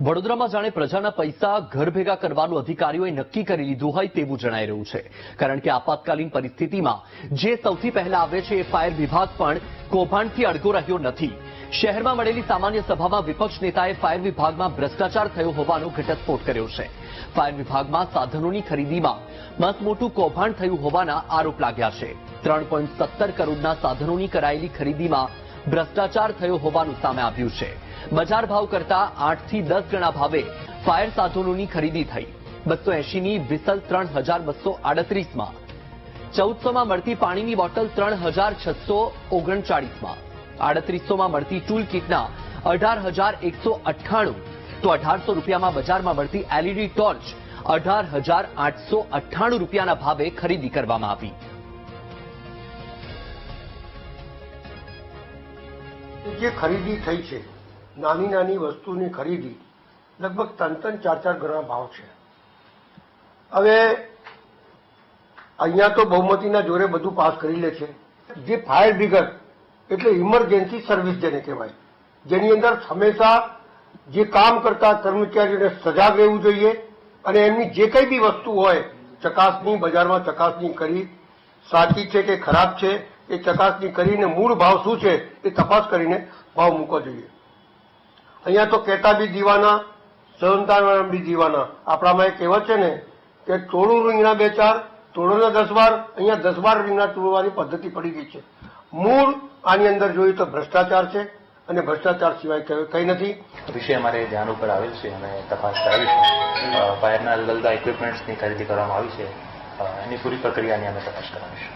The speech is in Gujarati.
વડોદરામાં જાણે પ્રજાના પૈસા ઘર ભેગા કરવાનું અધિકારીઓએ નક્કી કરી લીધું હોય તેવું જણાઈ રહ્યું છે. કારણ કે આપાતકાલીન પરિસ્થિતિમાં જે સૌથી પહેલા આવે છે એ ફાયર વિભાગ પણ કૌભાંડથી અડગો રહ્યો નથી. શહેરમાં મળેલી સામાન્ય સભામાં વિપક્ષ નેતાએ ફાયર વિભાગમાં ભ્રષ્ટાચાર થયો હોવાનો ઘટસ્ફોટ કર્યો છે. ફાયર વિભાગમાં સાધનોની ખરીદીમાં મસમોટું કૌભાંડ થયું હોવાના આરોપ લાગ્યા છે. ત્રણ કરોડના સાધનોની કરાયેલી ખરીદીમાં ભ્રષ્ટાચાર થયો હોવાનું સામે આવ્યું છે. બજાર ભાવ કરતા આઠથી દસ ગણા ભાવે ફાયર સાધનોની ખરીદી થઈ. બસો એસીની વિસલ ત્રણ હજાર બસો આડત્રીસમાં. ચૌદસોમાં મળતી પાણીની બોટલ ત્રણ હજાર છસો ઓગણચાળીસમાં. આડત્રીસોમાં મળતી ટૂલ કિટના અઢાર હજાર એકસો અઠ્ઠાણું. તો અઢારસો રૂપિયામાં બજારમાં મળતી એલઈડી ટોર્ચ અઢાર હજાર આઠસો અઠ્ઠાણું રૂપિયાના ભાવે ખરીદી કરવામાં આવી. જે ખરીદી થઈ છે નાની નાની વસ્તુની ખરીદી. લગભગ ત્રણ ત્રણ ચાર ચાર ગણા ભાવ છે. હવે અહીંયા તો બહુમતીના જોરે બધું પાસ કરી લે છે. જે ફાયર બ્રિગેડ એટલે ઇમરજન્સી સર્વિસ જેને કહેવાય. જેની અંદર હંમેશા જે કામ કરતા કર્મચારીઓને સજાગ રહેવું જોઈએ અને એમની જે કંઈ બી વસ્તુ હોય, ચકાસણી, બજારમાં ચકાસણી કરી, સાચી છે કે ખરાબ છે, એ ચકાસણી કરીને મૂળ ભાવ શું છે એ તપાસ કરીને ભાવ મૂકવો જોઈએ. અહીંયા તો કેટા બી દીવાના સંતાન બી દીવાના આપણામાં એક કહેવત છે ને કે ટોળું રીંગણા બે ચાર ટોળોના દસ બાર, અહીંયા દસ બાર રીંગણા તોડવાની પદ્ધતિ પડી ગઈ છે. મૂળ આની અંદર જોઈએ તો ભ્રષ્ટાચાર છે અને ભ્રષ્ટાચાર સિવાય કંઈ નથી. વિષય અમારે ધ્યાન ઉપર આવેલ છે અને તપાસ કરાવી છે. ફાયરના જુદા જુદા ઇક્વિપમેન્ટ્સની ખરીદી કરવામાં આવી છે. એની પૂરી પ્રક્રિયાની અમે તપાસ કરાવીશું